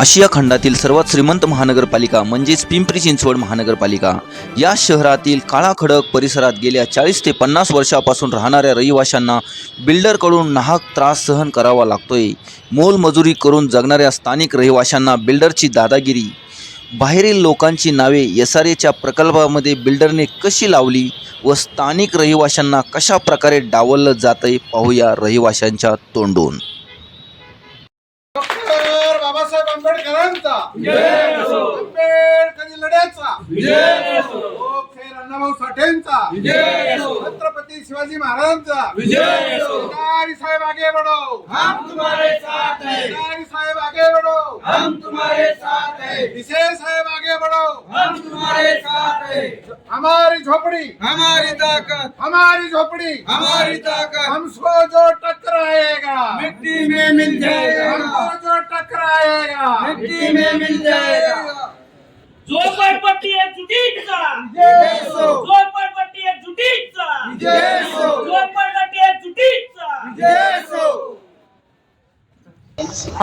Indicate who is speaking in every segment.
Speaker 1: आशिया खंडातील सर्वात श्रीमंत महानगरपालिका म्हणजेच पिंपरी चिंचवड महानगरपालिका. या शहरातील काळाखडक परिसरात गेल्या चाळीस ते पन्नास वर्षापासून राहणाऱ्या रहिवाशांना बिल्डरकडून नाहक त्रास सहन करावा लागतोय. मोलमजुरी करून जगणाऱ्या स्थानिक रहिवाशांना बिल्डरची दादागिरी. बाहेरील लोकांची नावे एस आर एच्या प्रकल्पामध्ये बिल्डरने कशी लावली व स्थानिक रहिवाशांना कशा प्रकारे डावललं जातंय पाहूया रहिवाशांच्या तोंडून.
Speaker 2: आंबेडकरांचा आंबेडकरी लढ्याचा. लोकशाहीर अण्णाभाऊ साठेंचा. छत्रपती शिवाजी महाराजांचा. शिकारी साहेब आगे बढ़ो. हम तुम्हारे साथ हैं. साहेब आगे बढ़ो. हम तुम्हारे साथ हैं. विशेष साहेब आगे बढ़ो. हम तुम्हारे साथ हैं. हमारी झोपड़ी.
Speaker 3: हमारी ताकत.
Speaker 2: हमारी झोपड़ी.
Speaker 3: हमारी ताकत.
Speaker 2: हमको जो टकराएगा.
Speaker 3: मिट्टी में मिल जाएगा.
Speaker 2: हमको जो टकराएगा.
Speaker 3: मिट्टी में मिल जाएगा.
Speaker 4: झोपडपट्टी आहे जुटीचा
Speaker 2: जय.
Speaker 4: झोपडपट्टी आहे जुटीचा
Speaker 2: जय.
Speaker 4: झोपडपट्टी आहे जुटीचा
Speaker 2: जय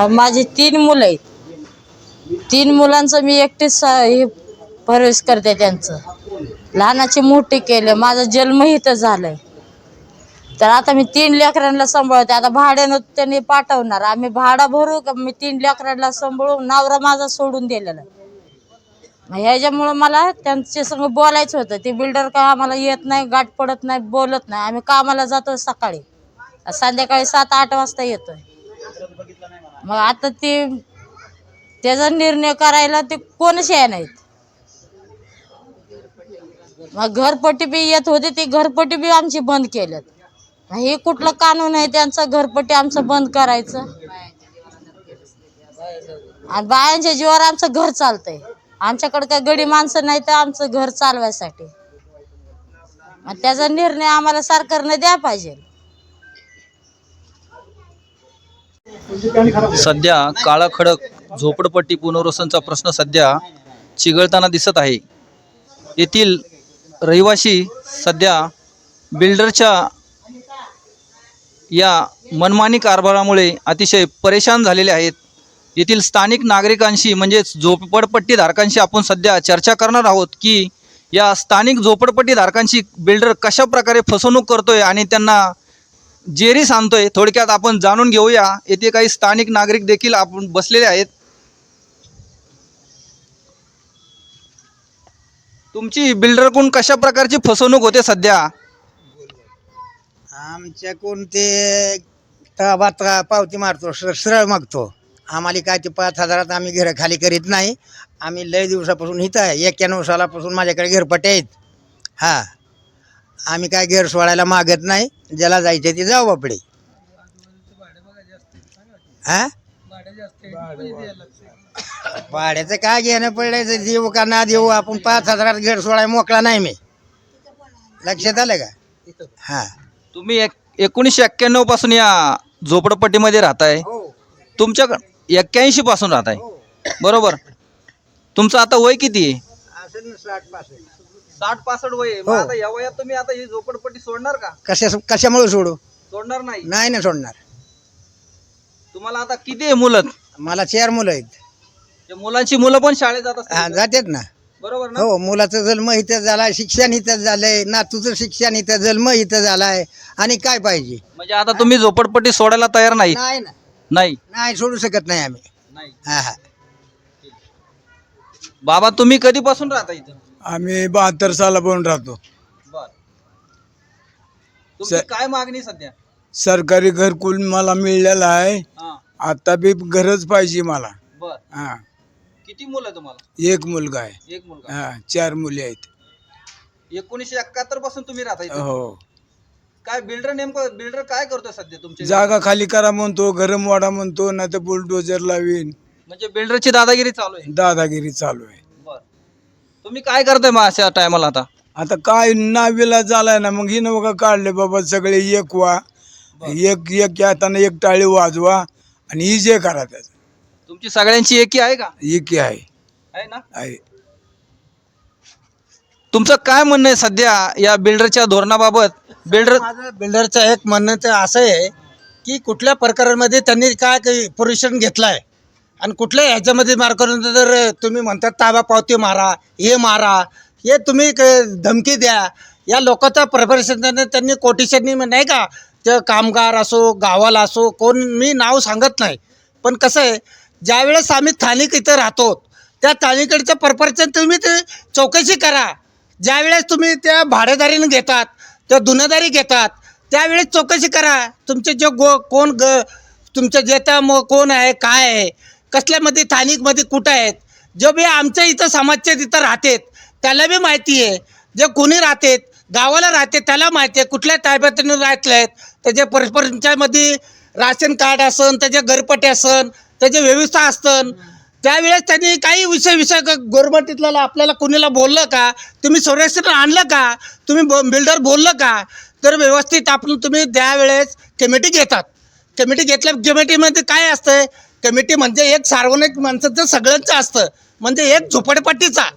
Speaker 5: माझी तीन मुलं आहेत. तीन मुलांचं मी एकटीच हे प्रवेश करते त्यांचं. लहानाचे मोठे केले माझा जन्म इथं झालाय. तर आता मी तीन लेकरांना सांभाळते. आता भाड्यानं त्यांनी पाठवणार. आम्ही भाडा भरू का? मी तीन लेकरांना सांभाळून नवरा माझा सोडून दिलेला ह्याच्यामुळं मला त्यांच्या संग बोलायचं होतं. ते बिल्डर काय आम्हाला येत नाही गाठ पडत नाही बोलत नाही. आम्ही कामाला जातो सकाळी. संध्याकाळी सात आठ वाजता येतोय. मग आता ते त्याचा निर्णय करायला ते कोणच आहे नाहीत. मग घरपट्टी बी येत होते ते घरपट्टी बी आमची बंद केल्यात. हे कुठलं कानून आहे त्यांचं? घरपट्टी आमचं बंद करायचं. आणि बायांच्या जीवावर आमचं घर चालतंय. आमच्याकडे काय गडी माणसं नाही तर आमचं घर चालवायसाठी. मग त्याचा निर्णय आम्हाला सरकारने द्या पाहिजे.
Speaker 1: सध्या काळा खडक झोपडपट्टी पुनर्वसनचा प्रश्न सध्या चिघळताना दिसत आहे. येथील रहिवासी सध्या बिल्डरच्या या मनमानी कारभारामुळे अतिशय परेशान झालेले आहेत. येथील स्थानिक नागरिकांशी म्हणजेच झोपडपट्टी धारकांशी आपण सध्या चर्चा करणार आहोत की या स्थानिक झोपडपट्टीधारकांशी बिल्डर कशा प्रकारे फसवणूक करतोय आणि त्यांना जेरी सांगतोय थोडक्यात आपण जाणून घेऊया. येथे काही स्थानिक नागरिक देखील आपण बसलेले आहेत. तुमची बिल्डरकडून कशा प्रकारची फसवणूक होते सध्या?
Speaker 6: आमच्याकडून ते तळाबात्रा पावती मारतो सरळ मागतो. आम्हाला काय ते पाच हजारात आम्ही घरं खाली करीत नाही. आम्ही लय दिवसापासून इथं आहे. एक्क्याण्णव सालापासून माझ्याकडे घरपट्टे आहेत. हां. आम्ही काय घर सोडायला मागत नाही. ज्याला जायचं ते जाऊ बापडे. हां? भाड्याचं काय घेणं पडायचं? देऊ का ना देऊ? आपण पाच हजारात घर सोडायला मोकळा नाही मी. लक्षात आलं का? हां.
Speaker 1: तुम्ही एक एकोणीसशे एक्क्याण्णवपासून या झोपडपट्टीमध्ये राहताय. तुमच्याकडे एक्क्याऐंशी पासून राहताय बरोबर. तुमचं आता वय किती आहे?
Speaker 6: असेल ना साठ पासष्ट.
Speaker 1: साठ पासष्ट वय आहे. मग
Speaker 6: हो.
Speaker 1: आता या वयात तुम्ही आता ही झोपडपट्टी सोडणार का?
Speaker 6: कशा कशामुळे सोडू?
Speaker 1: सोडणार नाही.
Speaker 6: नाही ना सोडणार.
Speaker 1: तुम्हाला आता किती आहे मुलं?
Speaker 6: मला चार मुलं आहेत.
Speaker 1: मुलांची मुलं पण शाळेत जात
Speaker 6: हा
Speaker 1: असतील
Speaker 6: जातात ना.
Speaker 1: बरोबर ना?
Speaker 6: हो मुलाचं जन्म इथं झालाय शिक्षण इथं झालंय नातूचं शिक्षण इथं जन्म इथं झालाय आणि काय पाहिजे?
Speaker 1: म्हणजे आता तुम्ही झोपडपट्टी सोडायला तयार नाही.
Speaker 6: नाही ना.
Speaker 1: नाही?
Speaker 6: नाही सोडू शकत नाही आम्ही.
Speaker 1: नाही.
Speaker 6: हा हा.
Speaker 1: बाबा तुम्ही कधीपासून राहता इथं?
Speaker 3: आम्ही बहात्तर सालापासून राहतो.
Speaker 1: बर. तुमची काय मागणी सध्या?
Speaker 3: सरकारी घरकुल मला मिळलेलं आहे.
Speaker 1: हा.
Speaker 3: आता बी घरच पाहिजे मला.
Speaker 1: बर.
Speaker 3: हा.
Speaker 1: किती मुलं तुम्हाला?
Speaker 3: एक मुलगा आहे.
Speaker 1: एक मुलगा.
Speaker 3: हा चार मुली आहेत.
Speaker 1: एकोणीसशे एकाहत्तरपासून तुम्ही राहता इथं?
Speaker 3: हो.
Speaker 1: काय बिल्डर नेमकं बिल्डर काय करतोय सध्या तुमच्या
Speaker 3: जागा खाली करा म्हणतो गरम वाडा म्हणतो नाही तर बुलडोजर लावीन.
Speaker 1: म्हणजे बिल्डरची दादागिरी चालू आहे?
Speaker 3: दादागिरी चालू आहे.
Speaker 1: बर. तुम्ही काय करताय मग अशा टायमाला आता?
Speaker 3: आता काय नावीला झालाय ना मग हिनं बघा काढले बाबा सगळे एक वा. एक एक हाताने एक टाळी वाजवा आणि ही जे करा त्याचं.
Speaker 1: तुमची सगळ्यांची एकी आहे का?
Speaker 3: एकी आहे.
Speaker 1: आहे ना?
Speaker 3: आहे.
Speaker 1: तुमचं काय म्हणणं आहे सध्या या बिल्डरच्या धोरणाबाबत? बिल्डर
Speaker 7: माझं बिल्डरचं एक म्हणणं तर असं आहे की कुठल्या प्रकारामध्ये त्यांनी काय काही पोझिशन घेतलाय? आणि कुठल्या ह्याच्यामध्ये मार करून जर तुम्ही म्हणतात ताबा पावती मारा हे मारा हे तुम्ही क- धमकी द्या. या लोकांचा प्रेफरेशन त्यांनी कोटेशननी नाही का? ते कामगार असो गावाला असो कोण मी नाव सांगत नाही. पण कसं आहे ज्यावेळेस आम्ही स्थानिक इथं राहतो त्या स्थानिकडचं परपरेशन तुम्ही ते चौकशी करा. ज्यावेळेस तुम्ही त्या भाडेदारीनं घेतात तर दुनदारी घेतात. त्यावेळेस चौकशी करा. तुमचे जे गो कोण ग तुमच्या जेता मग कोण आहे काय आहे कसल्यामध्ये स्थानिकमध्ये कुठं आहेत जो बी आमच्या इथं समाजच्या तिथं राहतात त्याला बी माहिती आहे. जे कोणी राहतात गावाला राहते त्याला माहिती आहे. कुठल्या ताब्यातून राहतले आहेत त्याच्या परपंचामध्ये राशन कार्ड असन त्याचे घरपट्टे असन त्याचे व्यवस्था असतं त्यावेळेस त्यांनी काही विषय विषय गोरमटीतला आपल्याला कोणीला बोललं का? तुम्ही संरक्षण आणलं का? तुम्ही बिल्डर बोललं का? तर व्यवस्थित आपण तुम्ही त्यावेळेस कमिटी घेतात. कमिटी घेतल्या कमिटीमध्ये म्हणजे काय असतं? कमिटी म्हणजे एक सार्वजनिक माणसाचं सगळ्यांचं असतं. म्हणजे एक झोपडपट्टीचा.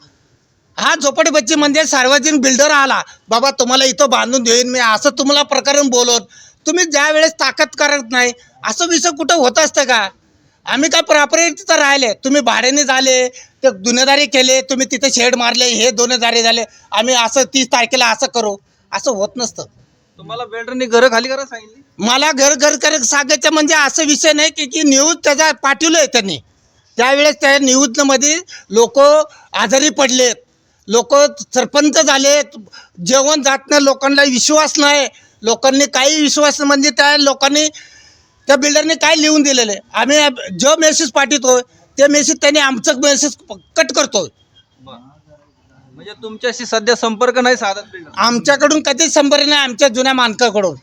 Speaker 7: हा झोपडपट्टी म्हणजे सार्वजनिक बिल्डर आला. बाबा तुम्हाला इथं बांधून देईन मी. असं तुम्हाला प्रकारे बोलवत. तुम्ही ज्या वेळेस ताकद करत नाही असं विषय कुठं होत असतं का? आम्ही काय प्रॉपरली तिथं राहिले. तुम्ही भाड्याने झाले ते गुन्हेगारी केले तुम्ही तिथे शेड मारले हे गुन्हेगारी झाले. आम्ही असं तीस तारखेला असं करू. असं होत नसतं.
Speaker 1: तुम्हाला बिल्डरनी घरं खाली करा सांगितली?
Speaker 7: मला घर घर कर सांगायचं म्हणजे असं विषय नाही की की न्यूज त्याचा पाठवलं आहे त्यांनी. त्यावेळेस त्या न्यूजमध्ये लोक आजारी पडलेत. लोक सरपंच झालेत. जेवण जात नाही लोकांना विश्वास नाही. लोकांनी काही विश्वास म्हणजे त्या लोकांनी त्या बिल्डरने काय लिहून दिलेलं आहे? आम्ही जो मेसेज पाठवतो ते मेसेज त्यांनी आमचं मेसेज कट करतो
Speaker 1: म्हणजे तुमच्याशी सध्या संपर्क नाही साधत बिल्डर
Speaker 7: आमच्याकडून कधीच संपर्क नाही आमच्या जुन्या माणसाकडून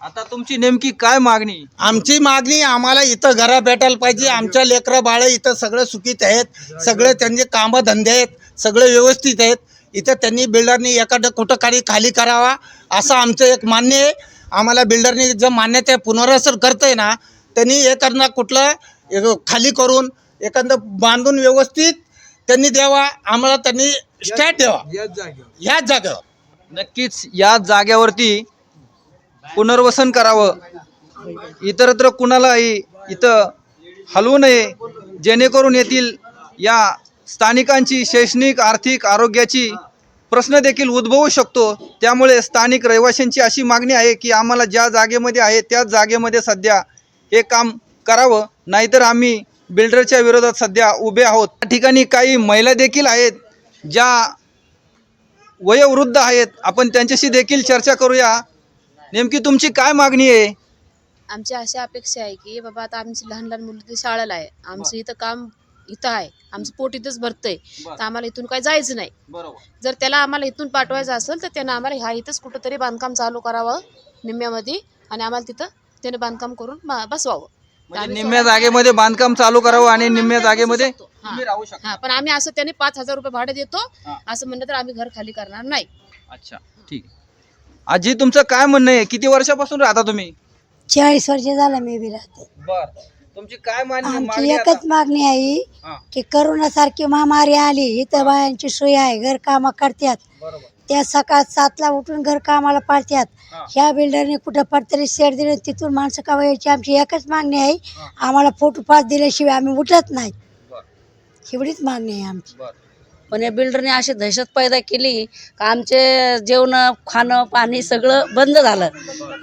Speaker 1: आता तुमची नेमकी काय मागणी?
Speaker 7: आमची मागणी आम्हाला इथं घरा भेटायला पाहिजे आमच्या लेकरं बाळं इथं सगळं सुखीत आहेत सगळे त्यांचे कामं धंदे आहेत सगळे व्यवस्थित आहेत. इथं त्यांनी बिल्डरनी एखादं कुठं काही खाली करावा असं आमचं एक मान्य आहे. आम्हाला बिल्डरनी जर मान्यता पुनर्वसन करतंय ना त्यांनी एखादं कुठलं एक खाली करून एखादं बांधून व्यवस्थित त्यांनी द्यावा आम्हाला त्यांनी स्टॅट द्यावा. ह्याच जागेवर.
Speaker 1: नक्कीच या जाग्यावरती पुनर्वसन करावं. इतरत्र कुणालाही इथं हलवू नये जेणेकरून येथील या स्थानिकांची शैक्षणिक आर्थिक आरोग्याची प्रश्न देखील उद्भवू शकतो. त्यामुळे स्थानिक रहिवाशांची अशी मागणी आहे की आम्हाला ज्या जागेमध्ये आहे त्याच जागेमध्ये सध्या हे काम करावं. नाहीतर आम्ही बिल्डरच्या विरोधात सध्या उभे आहोत. त्या ठिकाणी काही महिला देखील आहेत ज्या वयोवृद्ध आहेत. आपण त्यांच्याशी देखील चर्चा करूया. नेमकी तुमची काय मागणी आहे?
Speaker 8: आमची अशी अपेक्षा आहे की बाबा आता आमची लहान लहान मुलं शाळेला आहे. आमचं इथं काम इथं आहे. आमचं पोट इथंच भरतंय. तर आम्हाला इथून काय जायचं नाही.
Speaker 1: बरोबर.
Speaker 8: जर त्याला आम्हाला इथून पाठवायचं असेल तर त्यानं आम्हाला ह्या इथंच कुठंतरी बांधकाम चालू करावं निम्म्यामध्ये आणि आम्हाला तिथं त्याने बांधकाम करून बा- बसवावं.
Speaker 1: म्हणजे
Speaker 8: आम्ही
Speaker 1: निम्म्या
Speaker 8: स्वतः-
Speaker 1: जागेमध्ये बांधकाम चालू करावं आणि निम्म्या
Speaker 8: आम्ही
Speaker 1: जागेमध्ये. तुम्ही
Speaker 8: हा.
Speaker 1: शकता.
Speaker 8: पण आम्ही असं त्याने पाच हजार रुपये भाडे देतो.
Speaker 1: हा.
Speaker 8: असं म्हणलं तर आम्ही घर खाली करणार नाही.
Speaker 1: अच्छा ठीक. आहे आजी तुमचं काय म्हणणं आहे? किती वर्षापासून राहता तुम्ही?
Speaker 9: चाळीस वर्ष झालं मी बी राहते.
Speaker 1: बर. तुमची काय मागणी
Speaker 9: आमची
Speaker 1: मागणी
Speaker 9: एकच
Speaker 1: आता?
Speaker 9: मागणी आहे
Speaker 1: हा,
Speaker 9: की करोनासारखी महामारी आली इथं बायांची सोय आहे घर कामं करतात.
Speaker 1: बरोबर.
Speaker 9: त्या सकाळ सातला उठून घर कामाला पाळतात
Speaker 1: हा.
Speaker 9: ह्या बिल्डरने कुठं पडतरी शेड दिलं तिथून माणसं का यायची आमची एकच मागणी आहे
Speaker 1: हा.
Speaker 9: आम्हाला फोटो पास दिल्याशिवाय आम्ही उठत नाही.
Speaker 1: बर.
Speaker 9: एवढीच मागणी आहे आमची.
Speaker 1: बर.
Speaker 5: पण या बिल्डरने अशी दहशत पैदा केली का आमचे जेवण खाणं पाणी सगळं बंद झालं.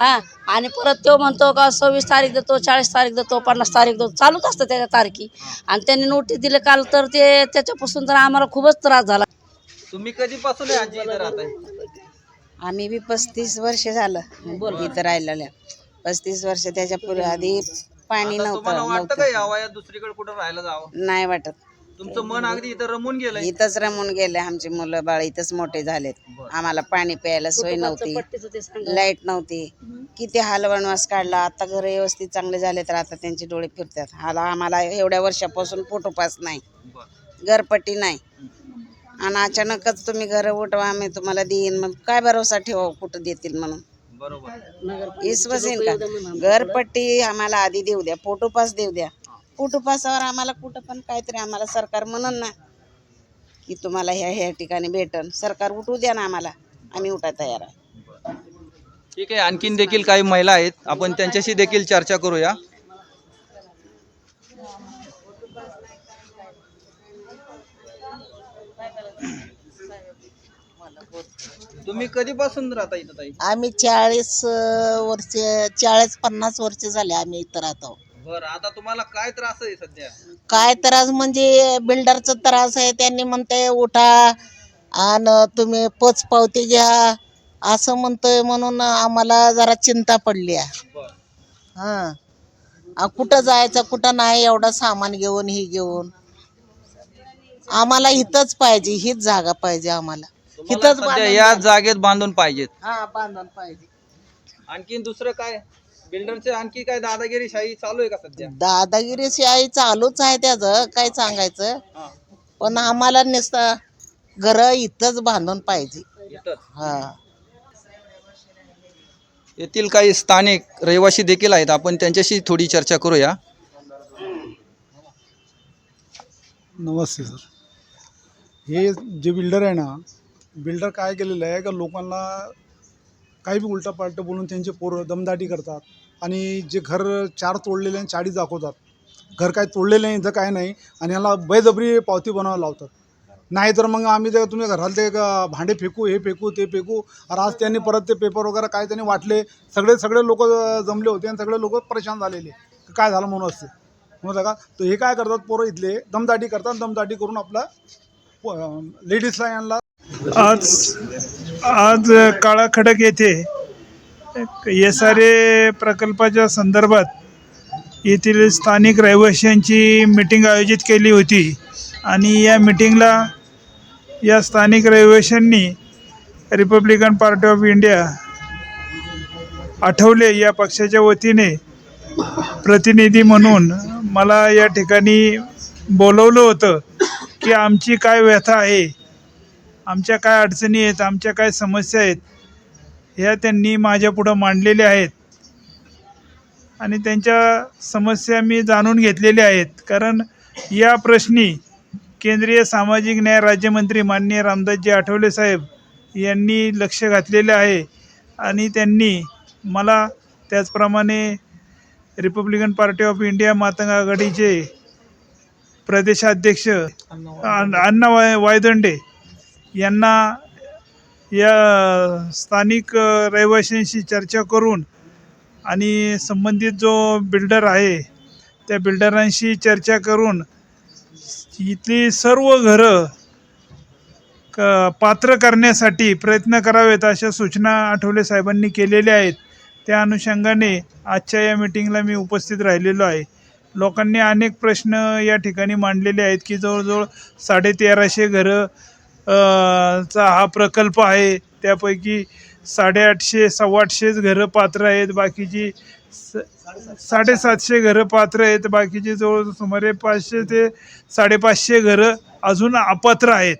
Speaker 5: हा आणि परत तो म्हणतो का सव्वीस तारीख देतो चाळीस तारीख देतो पन्नास तारीख देतो चालूच असतं त्याच्या तारखी. आणि त्यांनी नोटीस दिले काल तर ते त्याच्यापासून तर आम्हाला खूपच त्रास झाला.
Speaker 1: तुम्ही कधीपासून आहे आजी इथं राहताय?
Speaker 10: आम्ही बी पस्तीस वर्ष झालं इथं राहिलेल्या पस्तीस वर्ष त्याच्या पूर्वी आधी पाणी नव्हतं
Speaker 1: वाटतं का
Speaker 10: नव्हतं.
Speaker 1: या वयात दुसरीकडे कुठं राहायला जावं?
Speaker 10: नाही वाटत.
Speaker 1: तुमचं मन अगदी इथं रमून गेलंय.
Speaker 10: इथंच रमून गेले आमची मुलं बाळ इथंच मोठे झालेत. आम्हाला पाणी प्यायला सोय नव्हती. लाइट नव्हती. किती हाल वनवास काढला. आता घर व्यवस्थित चांगले झाले तर आता त्यांचे डोळे फिरतात. हाला आम्हाला एवढ्या वर्षापासून पोटोपास नाही. घरपट्टी नाही. आणि अचानकच तुम्ही घर उठवा आम्ही तुम्हाला देईन. मग काय भरोसा ठेवा कुठं देतील म्हणून?
Speaker 1: बरोबर.
Speaker 10: विश्वास येईल का? घरपट्टी आम्हाला आधी देऊ द्या. फोटोपास देऊ द्या. फोटोपासावर आम्हाला कुठं पण काहीतरी आम्हाला सरकार म्हणन ना की तुम्हाला ह्या ह्या ठिकाणी भेटन. सरकार उठू द्या ना आम्हाला. आम्ही उठा तयार आहे.
Speaker 1: ठीक आहे आणखीन देखील काही महिला आहेत. आपण त्यांच्याशी देखील चर्चा करूया. तुम्ही कधीपासून राहता इथं ताई?
Speaker 11: आम्ही चाळीस वर्ष चाळीस पन्नास वर्ष झाले आम्ही इथं राहतो.
Speaker 1: बरं आता तुम्हाला काय त्रास आहे सध्या?
Speaker 11: काय त्रास म्हणजे बिल्डरचा त्रास आहे त्यांनी म्हणते उठा आणि तुम्ही पोच पावती घ्या. असं म्हणतोय म्हणून आम्हाला जरा चिंता पडली आहे.
Speaker 1: बरं.
Speaker 11: हां. आ, कुठं जायचं कुठं नाही एवढं सामान घेऊन ही घेऊन. आम्हाला इथंच पाहिजे हीच जागा पाहिजे आम्हाला.
Speaker 1: तुम्हाला
Speaker 11: इथंच
Speaker 1: सध्या
Speaker 11: बांधून
Speaker 1: या. जागेत बांधून पाहिजेत.
Speaker 11: हा बांधून पाहिजे.
Speaker 1: आणखीन दुसरं काय? बिल्डरचे आणखी काय दादागिरी शाही चालू आहे का सध्या?
Speaker 11: दादागिरी शिवाय चालूच आहे त्याचं काय सांगायचं?
Speaker 1: हा.
Speaker 11: पण आम्हाला नुसतं घर इथंच बांधून पाहिजे.
Speaker 1: इथंच?
Speaker 11: हा.
Speaker 1: येथील काही स्थानिक रहिवासी देखील आहेत. आपण त्यांच्याशी थोडी चर्चा करूया.
Speaker 2: नमस्ते सर. हे जे बिल्डर आहे ना बिल्डर काय केलेलं आहे का लोकांना काही बी उलटा पालटं बोलून त्यांचे पोरं दमदाटी करतात आणि जे घर चार तोडलेले आणि चाळीस दाखवतात. घर काय तोडलेलं नाही इथं काय नाही आणि ह्याला बळजबरी पावती बनवायला लावतात. नाही तर मग आम्ही ते तुम्ही घरात ते भांडे फेकू हे फेकू ते फेकू आणि आज त्यांनी परत ते पेपर वगैरे काय त्यांनी वाटले. सगळे सगळे लोक जमले होते आणि सगळे लोक परेशान झालेले. काय झालं म्हणून असते समजलं का तर हे काय करतात पोरं इथले दमदाटी करतात दमदाटी करून आपला लेडीजला यांना
Speaker 12: आज आज काळाखडक येथे एस आर ए प्रकल्पाच्या संदर्भात येथील स्थानिक रहिवाशांची मिटिंग आयोजित केली होती. आणि या मिटिंगला या स्थानिक रहिवाशांनी Republican Party of India Athavale या पक्षाच्या वतीने प्रतिनिधी म्हणून मला या ठिकाणी बोलवलं होतं की आमची काय व्यथा आहे आमच्या काय अडचणी आहेत आमच्या काय समस्या आहेत ह्या त्यांनी माझ्यापुढं मांडलेल्या आहेत. आणि त्यांच्या समस्या मी जाणून घेतलेल्या आहेत. कारण या प्रश्नी केंद्रीय सामाजिक न्याय राज्यमंत्री माननीय रामदासजी आठवले साहेब यांनी लक्ष घातलेले आहे. आणि त्यांनी मला त्याचप्रमाणे Republican Party of India Matang आघाडीचे प्रदेशाध्यक्ष अण्णा वाय वायदंडे यांना या स्थानिक रहिवाशांशी चर्चा करून आणि संबंधित जो बिल्डर आहे त्या बिल्डरांशी चर्चा करून इथली सर्व घरं क पात्र करण्यासाठी प्रयत्न करावेत अशा सूचना आठवले साहेबांनी केलेल्या आहेत. त्या अनुषंगाने आजच्या या मिटिंगला मी उपस्थित राहिलेलो आहे. लोकांनी अनेक प्रश्न या ठिकाणी मांडलेले आहेत की जवळजवळ साडेतेराशे घरं चा हा प्रकल्प आहे. त्यापैकी साडेआठशे सव्वाआठशेच घरं पात्र आहेत. बाकीची स साडेसातशे घरं पात्र आहेत. बाकीची जवळ सुमारे पाचशे ते साडेपाचशे घरं अजून अपात्र आहेत.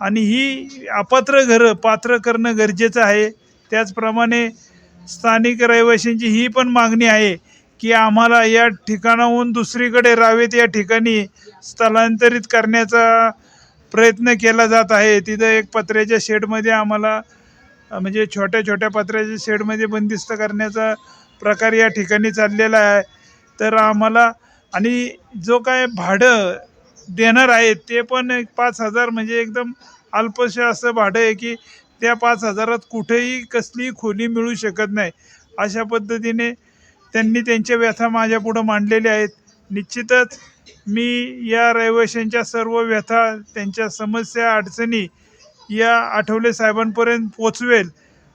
Speaker 12: आणि ही अपात्र घरं पात्र करणं गरजेचं आहे. त्याचप्रमाणे स्थानिक रहिवाशांची ही पण मागणी आहे की आम्हाला या ठिकाणाहून दुसरीकडे रावेत या ठिकाणी स्थलांतरित करण्याचा प्रयत्न केला जात आहे. तिथं एक पत्र्याच्या शेडमध्ये आम्हाला म्हणजे छोट्या छोट्या पत्र्याच्या शेडमध्ये बंदिस्त करण्याचा प्रकार या ठिकाणी चाललेला आहे. तर आम्हाला आणि जो काय भाडं देणार आहेत ते पण एक पाच हजार म्हणजे एकदम अल्पश असं भाडं आहे की त्या पाच हजारात कुठेही कसलीही खोली मिळू शकत नाही. अशा पद्धतीने त्यांनी त्यांच्या व्यथा माझ्यापुढं मांडलेल्या आहेत. निश्चितच मी या रहिवाशांच्या सर्व व्यथा त्यांच्या समस्या अडचणी या आठवले साहेबांपर्यंत पोचवेल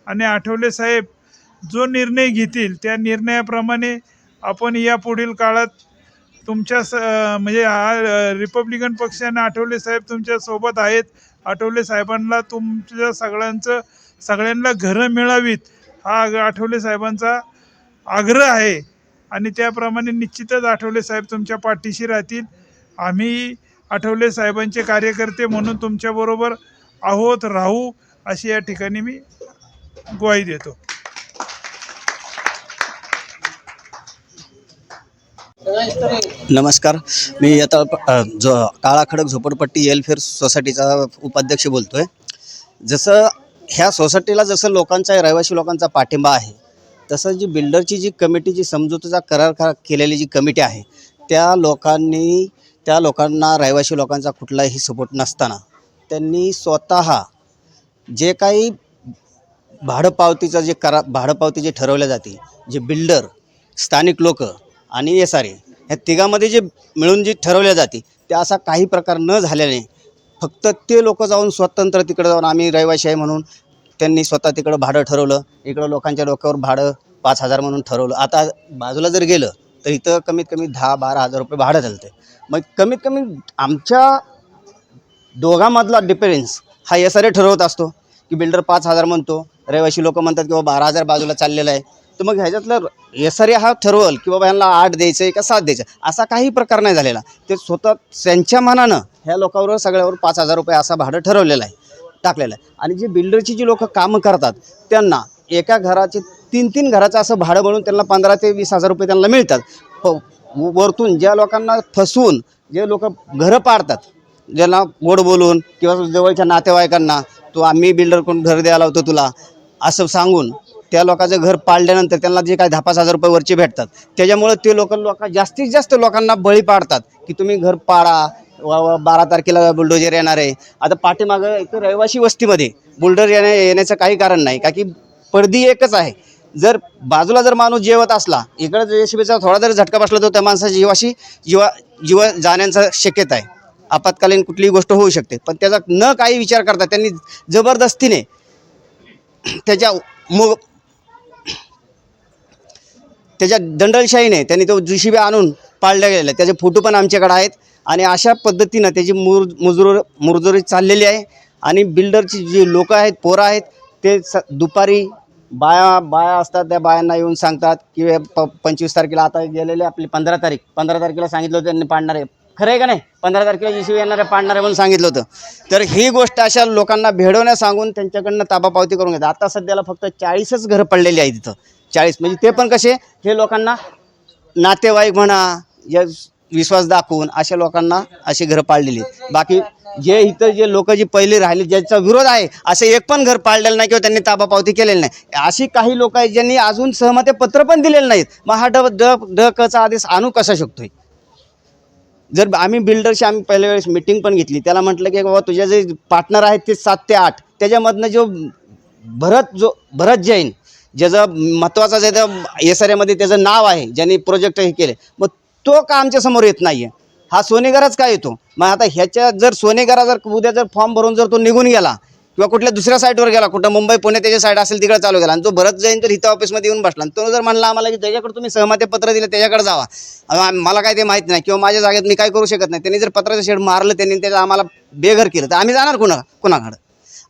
Speaker 12: आणि आठवले साहेब जो निर्णय घेतील त्या निर्णयाप्रमाणे आपण या पुढील काळात तुमच्या स म्हणजे हा रिपब्लिकन रिपब्लिकन पक्षाने आठवले साहेब तुमच्यासोबत आहेत. आठवले साहेबांना तुमच्या सगळ्यांचं सगळ्यांना घरं मिळावीत हा आठवले साहेबांचा आग्रह आहे. आणि त्याप्रमाणे निश्चितच आठवले साहेब तुमच्या पाठीशी राहतील. आम्ही आठवले साहेबांचे कार्यकर्ते म्हणून तुमच्याबरोबर आहोत राहू अशी या ठिकाणी मी ग्वाही देतो.
Speaker 13: नमस्कार. मी येता जो काळा खडक झोपडपट्टी एलफेअर सोसायटीचा उपाध्यक्ष बोलतोय. जसं ह्या सोसायटीला जसं लोकांचा रहिवासी लोकांचा पाठिंबा आहे तसंच जी बिल्डरची जी कमिटी जी समजूतीचा करार करा केलेली जी कमिटी आहे त्या लोकांनी त्या लोकांना रहिवासी लोकांचा कुठलाही सपोर्ट नसताना त्यांनी स्वतः जे काही भाडंपावतीचं जे करा भाडंपावती जे ठरवल्या जाते जे बिल्डर स्थानिक लोक आणि एस आर ए ह्या तिघामध्ये जे मिळून जी ठरवल्या जाते ते असा काही प्रकार न झाल्याने फक्त ते लोक जाऊन स्वतंत्र तिकडं जाऊन आम्ही रहिवाशी आहे म्हणून त्यांनी स्वतः तिकडं भाडं ठरवलं. इकडं लोकांच्या डोक्यावर भाडं पाच हजार म्हणून ठरवलं. आता बाजूला जर गेलं तर इथं कमीत कमी दहा बारा हजार रुपये भाडं चालतं मग कमीत कमी आमच्या दोघांमधला डिफरन्स हा एस आर ए ठरवत असतो. की बिल्डर पाच हजार म्हणतो रहिवाशी लोक म्हणतात की बाबा बारा हजार बाजूला चाललेला आहे. तर मग ह्याच्यातलं एस आर ए हा ठरवल की बाबा ह्यांना आठ द्यायचं आहे का सात द्यायचं असा काही प्रकार नाही झालेला. ते स्वतः त्यांच्या मनानं ह्या लोकांवर सगळ्यावर पाच हजार रुपये असा भाडं ठरवलेलं आहे. टाकलेलं आहे. आणि जे बिल्डरची जी लोक कामं करतात त्यांना एका घराचे तीन तीन घराचं असं भाडं म्हणून त्यांना पंधरा ते वीस हजार रुपये त्यांना मिळतात. प वरतून ज्या लोकांना फसवून जे लोक घरं पाडतात ज्यांना गोड बोलून किंवा जवळच्या नातेवाईकांना तो आम्ही बिल्डरकडून घर द्यायला होतो तुला असं सांगून त्या लोकांचं घर पाडल्यानंतर त्यांना जे काय दहा पाच हजार रुपये वरचे भेटतात. त्याच्यामुळे ते लोक लोक जास्तीत जास्त लोकांना बळी पाडतात की तुम्ही घर पाडा व बारा तारखेला बुलडोजर येणार आहे. आता पाठीमागं एक रहिवासी वस्तीमध्ये बुलडोजर येण्या येण्याचं काही कारण नाही का की पडदी एकच आहे. जर बाजूला जर माणूस जेवत असला इकडं जेसीबीचा थोडा जरी झटका बसला तर त्या माणसाच्या जीवाशी जीवा जीव जाण्याचा शक्यता आहे. आपत्कालीन कुठलीही गोष्ट होऊ शकते पण त्याचा न काही विचार करता त्यांनी जबरदस्तीने त्याच्या मु त्याच्या दंडलशाहीने त्यांनी तो जुशिबे आणून पाळल्या गेलेला त्याचे फोटो पण आमच्याकडे आहेत. आणि अशा पद्धतीनं त्याची मुर मुजुर मुरजुरी चाललेली आहे. आणि बिल्डरची जी लोकं आहेत पोरं आहेत ते स दुपारी बाया बाया असतात त्या बायांना येऊन सांगतात की प पंचवीस तारखेला आता गेलेले आपली पंधरा तारीख. पंधरा तारखेला सांगितलं होतं त्यांनी पाडणार आहे. खरं आहे का नाही? पंधरा तारखेला जी येणार आहे पाडणार आहे म्हणून सांगितलं होतं. तर ही गोष्ट अशा लोकांना भेडवण्यास सांगून त्यांच्याकडनं ताबा पावती करून घेतात. आता सध्याला फक्त चाळीसच घरं पडलेली आहेत तिथं चाळीस म्हणजे ते पण कसे? हे लोकांना नातेवाईक म्हणा या विश्वास दाखवून अशा लोकांना अशी घरं पाळलेली बाकी जे इथं जे लोक जी पहिले राहिले ज्यांचा विरोध आहे असे एक पण घर पाळलेलं नाही किंवा त्यांनी ताबा पावती केलेली नाही. अशी काही लोक आहेत ज्यांनी अजून सहमते पत्र पण दिलेलं नाहीत. मग हा ड ड ड कचा आदेश आणू कसा शकतोय? जर आम्ही बिल्डरशी आम्ही पहिल्या वेळेस मिटिंग पण घेतली त्याला म्हटलं की बाबा तुझे जे पार्टनर आहेत ते सात ते आठ त्याच्यामधनं जो भरत जो भरत जैन ज्याचं महत्त्वाचा ज्याचं एस आर एमध्ये त्याचं नाव आहे ज्यांनी प्रोजेक्ट हे केले मग तो का आमच्यासमोर येत नाही आहे हा सोनेगाराच का येतो? मग आता ह्याच्या जर सोनेगारा जर उद्या जर फॉर्म भरून जर तो निघून गेला किंवा कुठल्या दुसऱ्या साईडवर गेला कुठं मुंबई पुणे त्याच्या साईड असेल तिकडे चालू गेला आणि जो भरत जैन तर हिथं ऑफिसमध्ये येऊन बसला आणि तो जर म्हणला आम्हाला की त्याच्याकडे तुम्ही सहमती पत्र दिलं त्याच्याकडे जावा. मला काय ते माहीत नाही किंवा माझ्या जागेत मी काय करू शकत नाही. त्यांनी जर पत्राचं शेड मारलं त्यांनी त्याचं आम्हाला बेघर केलं तर आम्ही जाणार कुणा कुणाकडं?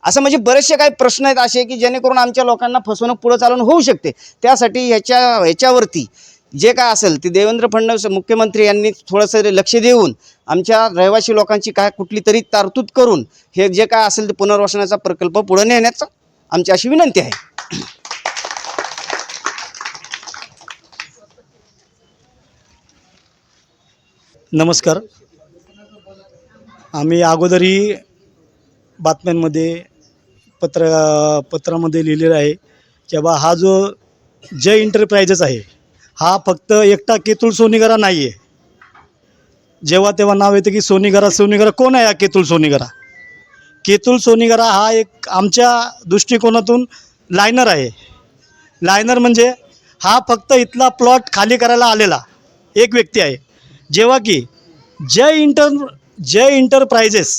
Speaker 13: असं म्हणजे बरेचसे काही प्रश्न आहेत असे की जेणेकरून आमच्या लोकांना फसवणूक पुढं चालून होऊ शकते. त्यासाठी ह्याच्या ह्याच्यावरती जे काय असेल ते देवेंद्र फडणवीस मुख्यमंत्री यांनी थोडंसं लक्ष देऊन आमच्या रहिवासी लोकांची काय कुठली तरी तरतूद करून हे जे काय असेल ते पुनर्वसनाचा प्रकल्प पुढे नेण्याचा आमची अशी विनंती आहे.
Speaker 14: नमस्कार. आम्ही अगोदरही बातम्यांमध्ये पत्र पत्रामध्ये लिहिलेलं आहे की बा हा जो जय इंटरप्राइजेस आहे हा फक्त एकटा केतुळ सोनीगरा नाही आहे जेव्हा तेव्हा नाव येतं की सोनीगरा सोनीगरा कोण आहे हा केतुळ सोनीगरा? केतुल सोनीगरा हा एक आमच्या दृष्टिकोनातून लायनर आहे. लायनर म्हणजे हा फक्त इथला प्लॉट खाली करायला आलेला एक व्यक्ती आहे. जेव्हा की जय इंटर जय इंटरप्राइजेस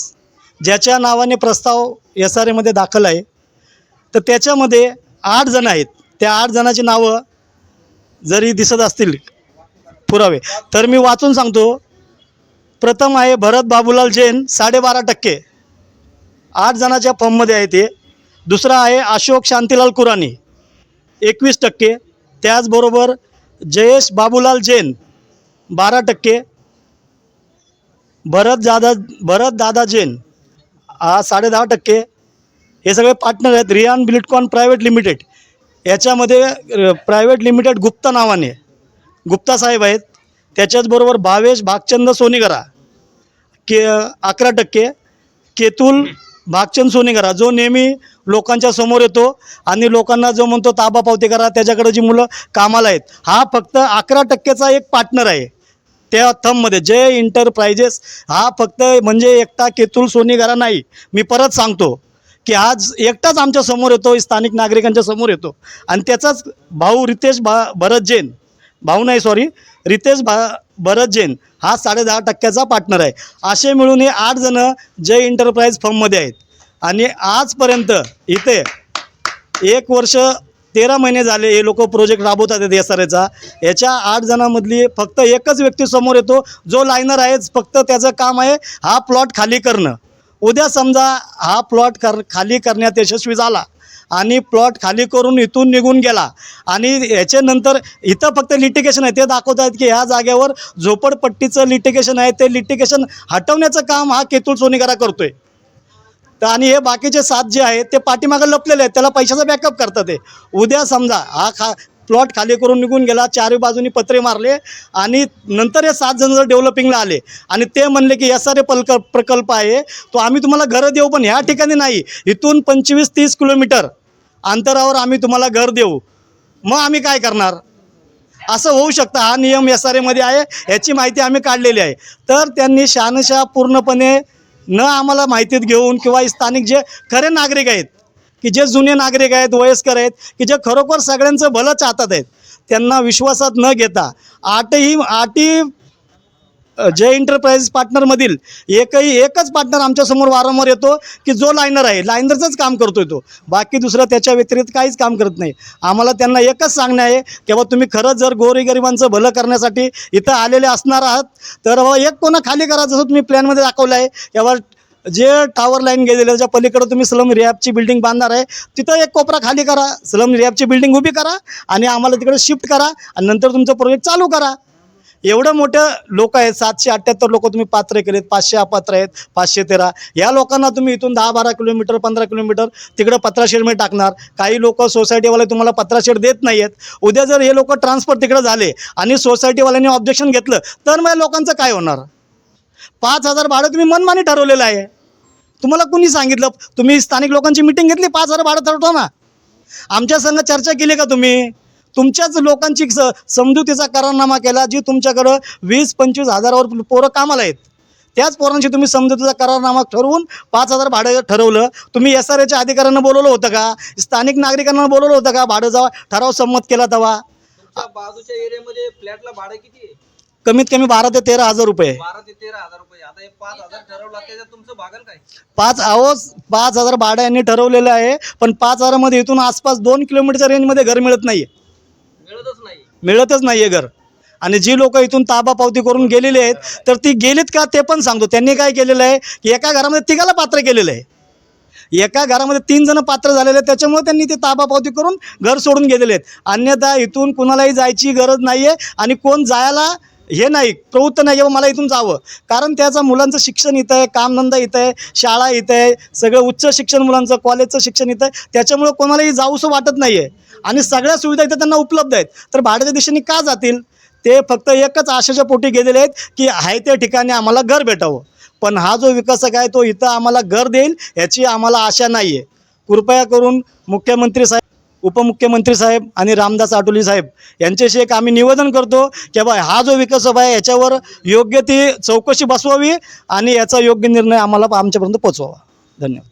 Speaker 14: ज्याच्या नावाने प्रस्ताव एस आर एमध्ये दाखल आहे तर त्याच्यामध्ये आठ जण आहेत. त्या आठ जणाची नावं जरी दिसत असतील पुरावे. तर मी वाचून सांगतो प्रथम आहे भरत बाबूलाल जैन साडेबारा टक्के. आठ जणाच्या फॉर्ममध्ये आहे ते. दुसरा आहे अशोक शांतीलाल कुरानी एकवीस टक्के. त्याचबरोबर जयेश बाबूलाल जैन बारा टक्के. भरत दादा भरत दादा जैन हा साडे दहा टक्के. हे सगळे पार्टनर आहेत रियान बिलिटकॉन प्रायव्हेट लिमिटेड. याच्यामध्ये प्रायव्हेट लिमिटेड गुप्ता नावाने गुप्ता साहेब आहेत. त्याच्याचबरोबर भावेश भागचंद सोनीगरा के अकरा टक्के केतुल भागचंद सोनेकरा जो नेहमी लोकांच्या समोर येतो आणि लोकांना जो म्हणतो ताबा पावती करा त्याच्याकडे जी मुलं कामाला आहेत हा फक्त अकरा टक्केचा एक पार्टनर आहे. त्या थममध्ये जय इंटरप्राइजेस हा फक्त म्हणजे एकटा केतुल सोनेकरा नाही मी परत सांगतो. की आज एकटाच आमच्यासमोर येतो स्थानिक नागरिकांच्या समोर येतो. आणि त्याचाच भाऊ रितेश भा भरत जैन. भाऊ नाही सॉरी रितेश भा भरत जैन. हा साडे दहा टक्क्याचा पार्टनर आहे. असे मिळून हे आठ जणं जय इंटरप्राईज फर्ममध्ये आहेत. आणि आजपर्यंत इथे एक वर्ष तेरा महिने झाले हे लोक प्रोजेक्ट राबवतात आहेत एस आर एचा याच्या आठ जणांमधली फक्त एकच व्यक्ती समोर येतो. जो लायनर आहे फक्त त्याचं काम आहे हा प्लॉट खाली करणं. उद्या समजा हा प्लॉट कर खाली करण्यात यशस्वी झाला आणि प्लॉट खाली करून इथून निघून गेला आणि याच्यानंतर इथं फक्त लिटिगेशन आहे ते दाखवत आहेत की ह्या जागेवर झोपडपट्टीचं लिटिगेशन आहे ते लिटिगेशन हटवण्याचं काम हा केतुळ सोनेकरा करतोय. तर आणि हे बाकीचे सात जे आहेत ते पाठीमागं लपलेले आहेत त्याला पैशाचा बॅकअप करतात ते. उद्या समजा हा खा प्लॉट खाली करून निघून गेला चारही बाजूनी पत्रे मारले आणि नंतर हे सात जण जर डेव्हलपिंगला आले आणि ते म्हणले की एस आर ए पलक प्रकल्प आहे तो आम्ही तुम्हाला घरं देऊ पण ह्या ठिकाणी नाही. इथून पंचवीस तीस किलोमीटर अंतरावर आम्ही तुम्हाला घर देऊ. मग आम्ही काय करणार? असं होऊ शकतं. हा नियम एस आर एमध्ये आहे याची माहिती आम्ही काढलेली आहे. तर त्यांनी शहानशा पूर्णपणे न आम्हाला माहितीत घेऊन किंवा स्थानिक जे खरे नागरिक आहेत की जे जुने नागरिक आहेत वयस्कर आहेत की जे खरोखर सगळ्यांचं भलं चाहतात आहेत त्यांना विश्वासात न घेता आठही आठही जय इंटरप्राइज पार्टनरमधील एकही एकच पार्टनर आमच्यासमोर वारंवार येतो की जो लायनर आहे लायनरचंच काम करतोय तो. बाकी दुसरं त्याच्या व्यतिरिक्त काहीच काम करत नाही. आम्हाला त्यांना एकच सांगणं आहे की बाबा तुम्ही खरंच जर गोरीगरिबांचं भलं करण्यासाठी इथं आलेले असणार आहात तर बाबा एक कोणा खाली करा जसं तुम्ही प्लॅनमध्ये दाखवलं आहे की बाबा जे टावर लाईन गेलेलं त्याच्या पलीकडे तुम्ही स्लम रिहॅबची बिल्डिंग बांधणार आहे तिथं एक कोपरा खाली करा. स्लम रिहॅबची बिल्डिंग उभी करा आणि आम्हाला तिकडे शिफ्ट करा आणि नंतर तुमचं प्रोजेक्ट चालू करा. एवढं मोठं लोक आहेत सातशे अठ्ठ्याहत्तर लोक तुम्ही पात्र केलेत पाचशे अपात्र आहेत पाचशे तेरा. या लोकांना तुम्ही इथून दहा बारा किलोमीटर पंधरा किलोमीटर तिकडं पत्राशेडमध्ये टाकणार. काही लोक सोसायटीवाले तुम्हाला पत्राशेड देत नाही आहेत उद्या जर हे लोक ट्रान्सफर तिकडं झाले आणि सोसायटीवाल्यांनी ऑब्जेक्शन घेतलं तर मग लोकांचं काय होणार? पाच हजार भाडं तुम्ही मनमानी ठरवलेलं आहे. तुम्हाला कुणी सांगितलं? तुम्ही स्थानिक लोकांची मिटिंग घेतली पाच हजार भाडं ठरवतो ना. आमच्या संघ चर्चा केली का तुम्ही? तुमच्याच लोकांची स समजुतीचा करारनामा केला जी तुमच्याकडं वीस पंचवीस हजारावर पोरं कामाला आहेत. त्याच पोरांशी तुम्ही समजुतीचा करारनामा ठरवून पाच हजार भाडं ठरवलं. तुम्ही एस आर एच्या अधिकाऱ्यांना बोलवलं होतं का? स्थानिक नागरिकांना बोलवलं होतं का? भाडं जावा ठराव संमत केला तेव्हा
Speaker 13: बाजूच्या एरियामध्ये फ्लॅटला भाडं किती आहे?
Speaker 14: कमीत कमी बारा ते तेरा हजार रुपये.
Speaker 13: बारा ते तेरा हजार रुपये. आता हे पाच हजार ठरवलं त्याच्यात तुमचं भागल काय?
Speaker 14: पाच अहो पाच हजार भाडं यांनी ठरवलेलं आहे पण पाच हजारामध्ये इथून आसपास दोन किलोमीटरच्या रेंजमध्ये घर मिळत नाही
Speaker 13: मिळतच नाही
Speaker 14: मिळतच नाही आहे घर. आणि जी लोक इथून ताबा पावती करून गेलेली आहेत तर ती गेलीत का ते पण सांगतो. त्यांनी काय केलेलं आहे की एका घरामध्ये तिघाला पात्र केलेलं आहे. एका घरामध्ये तीन जण पात्र झालेले आहेत त्याच्यामुळे त्यांनी ते ताबा पावती करून घर सोडून गेलेले आहेत. अन्यथा इथून कुणालाही जायची गरज नाही आहे आणि कोण जायला हे नाही प्रवृत्त नाही की मला इथून जावं. कारण त्याचं मुलांचं शिक्षण इथं आहे कामधंदा इथं आहे शाळा इथं आहे सगळं उच्च शिक्षण मुलांचं कॉलेजचं शिक्षण इथं आहे. त्याच्यामुळं कोणालाही जाऊसं वाटत नाही आहे आणि सगळ्या सुविधा इथं त्यांना उपलब्ध आहेत. तर भाड्याच्या दिशेने का जातील? ते फक्त एकच आशेच्या पोटी गेलेले आहेत की आहे त्या ठिकाणी आम्हाला घर भेटावं. पण हा जो विकासक आहे तो इथं आम्हाला घर देईल याची आम्हाला आशा नाही आहे कृपया करून मुख्यमंत्री साहेब उपमुख्यमंत्री साहेब आणि रामदास आटोली साहेब यांच्याशी एक आम्ही निवेदन करतो की बा हा जो विकासक आहे याच्यावर योग्य ती चौकशी बसवावी आणि याचा योग्य निर्णय आम्हाला आमच्यापर्यंत पोचवावा धन्यवाद.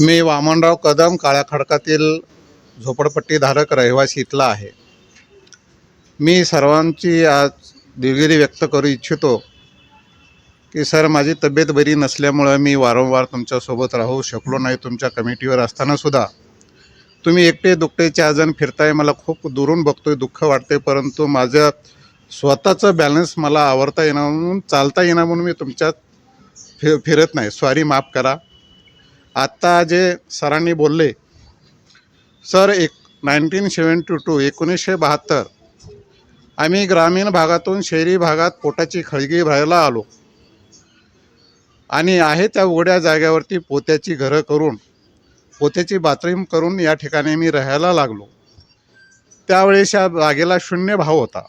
Speaker 15: मी वामनराव कदम काळ्या खडकातील झोपडपट्टीधारक रहिवासी इथला आहे. मी सर्वांची आज दिलगिरी व्यक्त करू इच्छितो की सर माझी तब्येत बरी नसल्यामुळं मी वारंवार तुमच्यासोबत राहू शकलो नाही. तुमच्या कमिटीवर असतानासुद्धा तुम्ही एकटे दुकटे चार जण फिरताय मला खूप दुरून बघतोय दुःख वाटते परंतु माझं स्वतःचं बॅलन्स मला आवरता येणार म्हणून चालता येणार म्हणून मी तुमच्यात फि फिरत नाही. सॉरी माफ करा. आत्ता जे सरांनी बोलले सर एक नाईन्टीन सेवन्टी टू एकोणीसशे बहात्तर आम्ही ग्रामीण भागातून शहरी भागात पोटाची खळगी भरायला आलो. आणि आहे त्या उघड्या जाग्यावरती पोत्याची घरं करून पोत्याची बाथरूम करून या ठिकाणी मी राहायला लागलो. त्यावेळेस या जागेला शून्य भाव होता.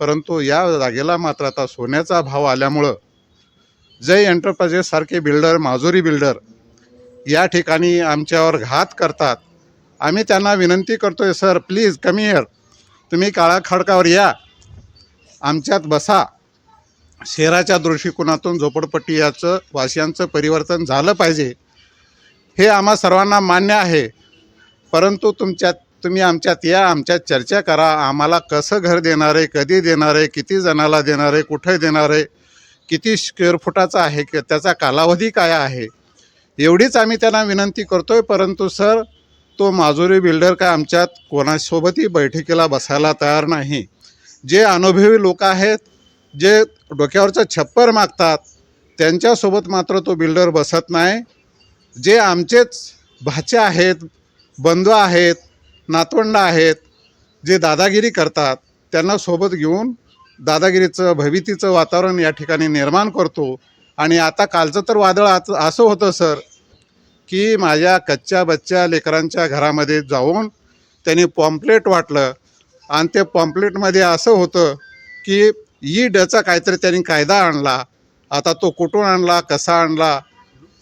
Speaker 15: परंतु या जागेला मात्र आता सोन्याचा भाव आल्यामुळं जय एंटरप्राइजेससारखे बिल्डर माजुरी बिल्डर या ठिकाणी आमच्यावर घात करतात. आम्ही त्यांना विनंती करतोय सर प्लीज कमी हिअर तुम्ही काळा खडकावर या. आमच्यात बसा. शहराच्या दृष्टिकोनातून झोपडपट्टी याचं वासियांचं परिवर्तन झालं पाहिजे हे आम्हा सर्वांना मान्य आहे. परंतु तुमच्यात तुम्ही आमच्यात या आमच्यात चर्चा करा. आम्हाला कसं घर देणार आहे कधी देणार आहे किती जणाला देणार आहे कुठे देणार आहे किती स्क्वेअर फुटाचा आहे की त्याचा कालावधी काय आहे? एवढीच आम्ही त्यांना विनंती करतो आहे परंतु सर तो माजुरी बिल्डर काय आमच्यात कोणासोबतही बैठकीला बसायला तयार नाही. जे अनुभवी लोक आहेत जे डोक्यावरचं छप्पर मागतात त्यांच्यासोबत मात्र तो बिल्डर बसत नाही. जे आमचेच भाचे आहेत बंधू आहेत नातवंड आहेत जे दादागिरी करतात त्यांना सोबत घेऊन दादागिरीचं भवितीचं वातावरण या ठिकाणी निर्माण करतो. आणि आता कालचं तर वादळ आत- असं होतं सर की माझ्या कच्च्या बच्च्या लेकरांच्या घरामध्ये जाऊन त्यांनी पॉम्पलेट वाटलं. आणि ते पॉम्पलेटमध्ये असं होतं की ई डचा काहीतरी त्यांनी कायदा आणला. आता तो कुठून आणला कसा आणला?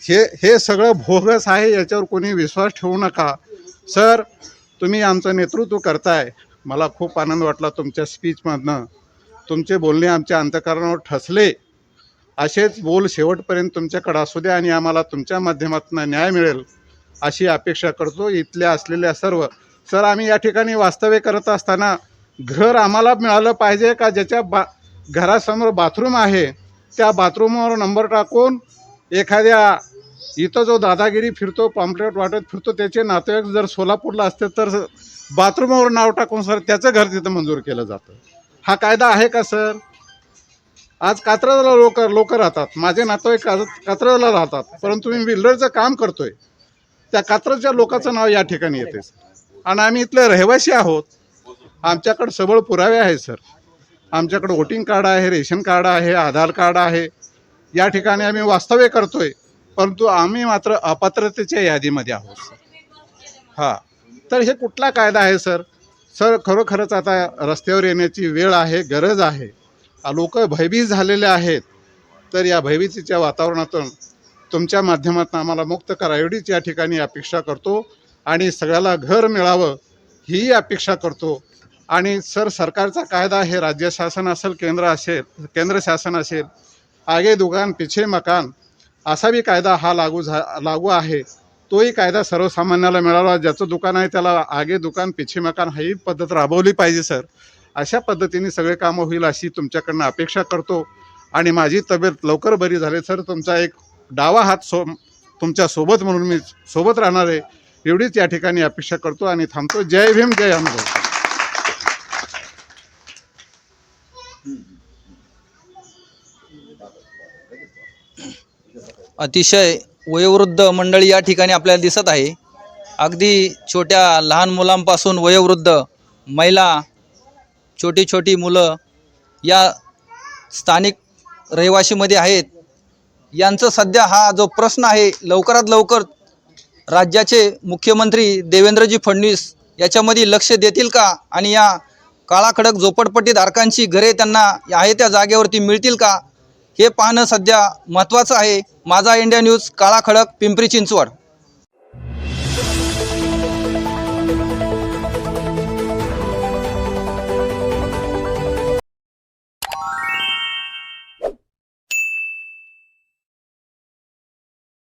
Speaker 15: हे हे सगळं भोगस आहे याच्यावर कोणी विश्वास ठेवू नका. सर तुम्ही आमचं नेतृत्व करताय. मला खूप आनंद वाटला तुमच्या स्पीचमधनं. तुमचे बोलणे आमच्या अंतकरणावर ठसले. असेच बोल शेवटपर्यंत तुमच्याकडे असू द्या आणि आम्हाला तुमच्या माध्यमातून न्याय मिळेल अशी अपेक्षा करतो इथल्या असलेल्या सर्व. सर आम्ही या ठिकाणी वास्तव्य करत असताना घर आम्हाला मिळालं पाहिजे का? ज्याच्या बा घरासमोर बाथरूम आहे त्या बाथरूमवर नंबर टाकून एखाद्या इथं जो दादागिरी फिरतो पॉम्पलेट वाटत फिरतो त्याचे नातेवाईक जर सोलापूरला असते तर बाथरूमवर नाव टाकून सर त्याचं घर तिथं मंजूर केलं जातं. हा कायदा आहे का सर? आज कात्रजला लोक लोक राहतात. माझे नातेवाईक कात्रजला राहतात. परंतु मी बिल्डरचं काम करतोय. त्या कात्रजच्या लोकांचं नाव या ठिकाणी येते आणि आम्ही इथले रहिवासी आहोत. आमच्याकडे सबळ पुरावे आहे सर. आमच्याकडे वोटिंग कार्ड आहे रेशन कार्ड आहे आधार कार्ड आहे. या ठिकाणी आम्ही वास्तव्य करतोय परंतु आम्ही मात्र अपात्रतेच्या यादीमध्ये आहोत हां. तर हे कुठला कायदा आहे सर सर खरोखरच आता रस्त्यावर येण्याची वेळ आहे गरज आहे. लोक भयभीत झालेले आहेत. तर या भयभीतीच्या वातावरणातून तुमच्या माध्यमातून आम्हाला मुक्त करा एवढीच या ठिकाणी अपेक्षा करतो आणि सगळ्याला घर मिळावं ही अपेक्षा करतो. आणि सर सरकारचा कायदा हे राज्य शासन असेल केंद्र असेल केंद्र शासन असेल आगे दुकान पिछे मकान असा बी कायदा हा लागू झा लागू आहे. तोही कायदा सर्वसामान्याला मिळावा ज्याचं दुकान आहे त्याला आगे दुकान पिछे मकान ही पद्धत राबवली पाहिजे सर. अशा पद्धतीने सगळे कामं होईल अशी तुमच्याकडनं अपेक्षा करतो. आणि माझी तब्येत लवकर बरी झाली सर. तुमचा एक डावा हात सो तुमच्यासोबत म्हणून मी सोबत राहणार आहे. एवढीच या ठिकाणी अपेक्षा करतो आणि थांबतो. जय भीम जय अनुभव
Speaker 1: अतिशय वयोवृद्ध मंडळी या ठिकाणी आपल्याला दिसत आहे. अगदी छोट्या लहान मुलांपासून वयोवृद्ध महिला छोटी छोटी मुलं या स्थानिक रहिवाशीमध्ये आहेत. यांचं सध्या हा जो प्रश्न आहे लवकरात लवकर राज्याचे मुख्यमंत्री देवेंद्रजी फडणवीस याच्यामध्ये लक्ष देतील का? आणि या काळाखडक झोपडपट्टीधारकांची घरे त्यांना आहे त्या जागेवरती मिळतील का? हे पाहणं सध्या महत्त्वाचं आहे. माझा इंडिया न्यूज काळाखडक पिंपरी चिंचवड.